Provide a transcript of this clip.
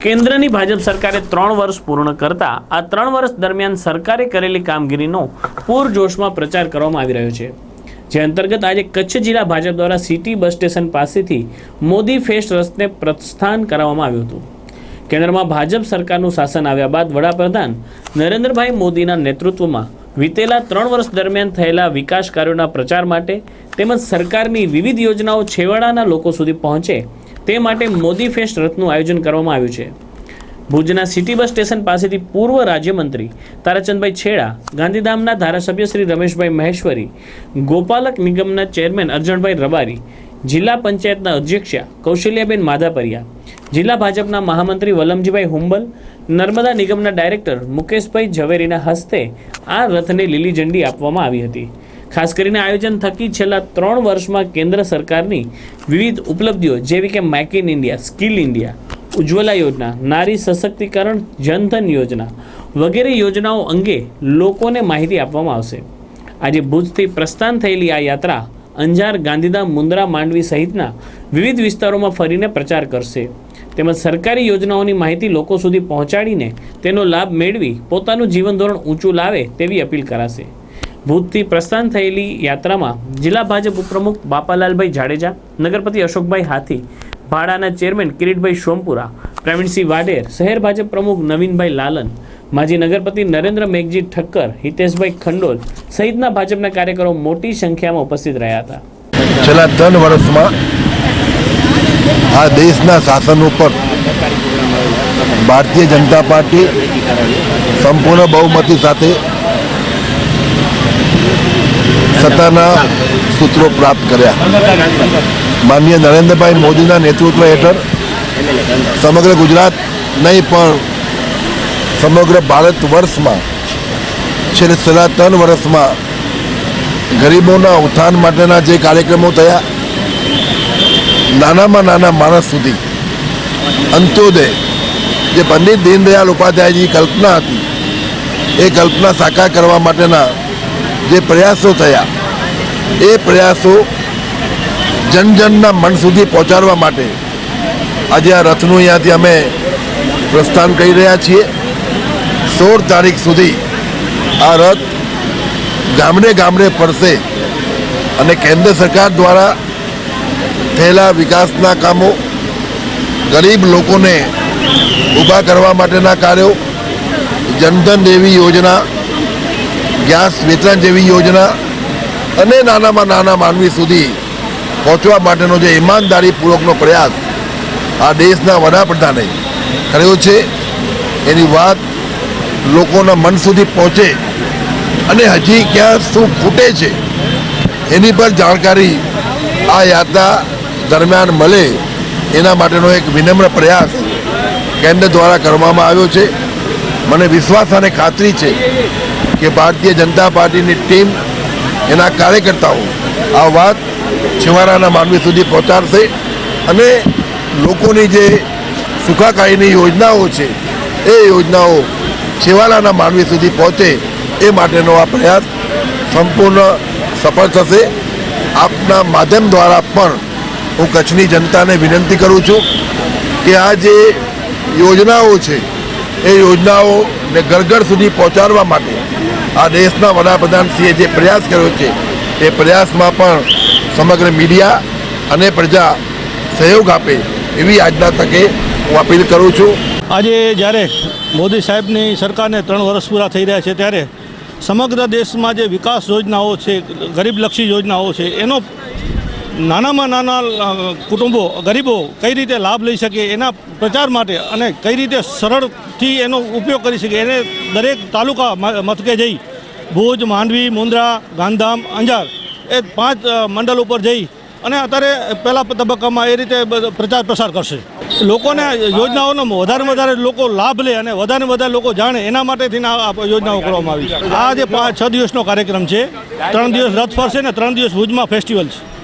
કેન્દ્રની ભાજપ સરકારે ત્રણ વર્ષ પૂર્ણ કરતા આ ત્રણ વર્ષ દરમિયાન સરકારે કરેલી કામગીરીનો પૂરજોશમાં પ્રચાર કરવામાં આવી રહ્યો છે. જે અંતર્ગત આજે કચ્છ જિલ્લા ભાજપ દ્વારા સિટી બસ સ્ટેશન પાસેથી મોદી ફેસ્ટ રસને પ્રસ્થાન કરાવવામાં આવ્યું હતું. કેન્દ્રમાં ભાજપ સરકારનું શાસન આવ્યા બાદ વડાપ્રધાન નરેન્દ્રભાઈ મોદીના નેતૃત્વમાં વિતેલા ત્રણ વર્ષ દરમિયાન થયેલા વિકાસ કાર્યોના પ્રચાર માટે તેમજ સરકારની વિવિધ યોજનાઓ છેવાડાના લોકો સુધી પહોંચે તે માટે મોદી ફેસ્ટ રથનું આયોજન કરવામાં આવ્યું છે. ભુજના સિટી બસ સ્ટેશન પાસેથી પૂર્વ રાજ્યમંત્રી તારાચંદભાઈ છેડા, ગાંધીધામના ધારાસભ્ય શ્રી રમેશભાઈ મહેશ્વરી, ગોપાલક નિગમના ચેરમેન અર્જણભાઈ રબારી, જિલ્લા પંચાયતના અધ્યક્ષા કૌશલ્યાબેન માધાપરિયા, જિલ્લા ભાજપના મહામંત્રી વલમજીભાઈ હુંબલ, નર્મદા નિગમના ડાયરેક્ટર મુકેશભાઈ ઝવેરીના હસ્તે આ રથને લીલી ઝંડી આપવામાં આવી હતી. ખાસ કરીને આયોજન થકી છેલ્લા ત્રણ વર્ષમાં કેન્દ્ર સરકારની વિવિધ ઉપલબ્ધિઓ, જેવી કે make in India skill India Ujjwala યોજના, નારી સશક્તિકરણ જનધન યોજના વગેરે યોજનાઓ અંગે લોકોને માહિતી આપવામાં આવશે. આજે ભુજથી પ્રસ્થાન થયેલી આ યાત્રા અંજાર, ગાંધીધામ, મુન્દ્રા, માંડવી સહિતના વિવિધ વિસ્તારોમાં ફરીને પ્રચાર કરશે. તેમજ સરકારી યોજનાઓની માહિતી લોકો સુધી પહોંચાડીને તેનો લાભ મેળવી પોતાનું જીવન ધોરણ ઊંચું લાવે તેવી અપીલ કરાશે. ભૂતથી પ્રસ્થાન થયેલી યાત્રામાં જિલ્લા ભાજપ ઉપપ્રમુખ બાપાલાલભાઈ જાડેજા, નગરપતિ અશોકભાઈ હાથી, ભાડાના ચેરમેન કિરીટભાઈ સોમપુરા, પ્રવીણસિંહ વાડેર શહેર ભાજપ પ્રમુખ નવીનભાઈ લાલન, માજી નગરપતિ નરેન્દ્ર મેઘજી ઠક્કર, હિતેશભાઈ ખંડોલ સહિતના ભાજપના કાર્યકરો મોટી સંખ્યામાં ઉપસ્થિત રહ્યા હતા. છેલ્લા ત્રણ વર્ષમાં આ દેશના શાસન ઉપર ભારતીય જનતા પાર્ટી સંપૂર્ણ બહુમતી સાથે સત્તાના સૂત્રો પ્રાપ્ત કર્યા. માનનીય નરેન્દ્રભાઈ મોદીના નેતૃત્વ હેઠળ સમગ્ર ગુજરાત નહીં પણ સમગ્ર ભારત વર્ષમાં, છેલ્લે છેલ્લા ત્રણ વર્ષમાં ગરીબોના ઉત્થાન માટેના જે કાર્યક્રમો થયા, નાનામાં નાના માણસ સુધી, અંત્યોદય, જે પંડિત દીનદયાળ ઉપાધ્યાયની કલ્પના હતી, એ કલ્પના સાકાર કરવા માટેના જે પ્રયાસો થયા એ પ્રયાસો જન જનના મન સુધી પહોંચાડવા માટે આજે આ રથનું અહીંયાથી અમે પ્રસ્થાન કરી રહ્યા છીએ. સોળ તારીખ સુધી આ રથ ગામડે ગામડે ફરશે અને કેન્દ્ર સરકાર દ્વારા થયેલા વિકાસના કામો ગરીબ લોકોને ઊભા કરવા માટેના કાર્યો, જનધન જેવી યોજના ગેસ વેતરણ જેવી યોજના અને નાનામાં નાના માનવી સુધી પહોંચવા માટેનો જે ઈમાનદારીપૂર્વકનો પ્રયાસ આ દેશના વડાપ્રધાને કર્યો છે, એની વાત લોકોના મન સુધી પહોંચે અને હજી ક્યાં શું ખૂટે છે, એની પર જાણકારી આ યાત્રા દરમિયાન મળે એના માટેનો એક વિનમ્ર પ્રયાસ કેન્દ્ર દ્વારા કરવામાં આવ્યો છે. મને વિશ્વાસ અને ખાતરી છે કે ભારતીય જનતા પાર્ટીની ટીમ એના કાર્યકર્તાઓ આ વાત છેવાડાના માનવી સુધી પહોંચાડશે અને લોકોની જે સુખાકારીની યોજનાઓ છે, એ યોજનાઓ છેવાડાના માનવી સુધી પહોંચે એ માટેનો આ પ્રયાસ સંપૂર્ણ સફળ થશે. આપના માધ્યમ દ્વારા પણ હું કચ્છની જનતાને વિનંતી કરું છું કે આ જે યોજનાઓ છે એ યોજનાઓને ઘર ઘર સુધી પહોંચાડવા માટે આ દેશના વડાપ્રધાનશ્રીએ જે પ્રયાસ કર્યો છે, એ પ્રયાસમાં પણ સમગ્ર મીડિયા અને પ્રજા સહયોગ આપે એવી આજના તકે હું અપીલ કરું છું. આજે જ્યારે મોદી સાહેબની સરકારને ત્રણ વર્ષ પૂરા થઈ રહ્યા છે, ત્યારે સમગ્ર દેશમાં જે વિકાસ યોજનાઓ છે ગરીબલક્ષી યોજનાઓ છે, એનો નાનામાં નાના કુટુંબો, ગરીબો કઈ રીતે લાભ લઈ શકે એના પ્રચાર માટે અને કઈ રીતે સરળથી એનો ઉપયોગ કરી શકે એને દરેક તાલુકા મથકે જઈ ભુજ, માંડવી મુન્દ્રા ગાંધામ અંજાર એ પાંચ મંડળ ઉપર જઈ અને અત્યારે પહેલા તબક્કામાં એ રીતે પ્રચાર પ્રસાર કરશે. લોકોને યોજનાઓનો વધારે વધારે લોકો લાભ લે અને વધારે વધારે લોકો જાણે એના માટેથી આ યોજનાઓ કરવામાં આવી. આ જે પાંચ છ દિવસનો કાર્યક્રમ છે, ત્રણ દિવસ રથ ફરશે ને ત્રણ દિવસ ભુજમાં ફેસ્ટિવલ છે.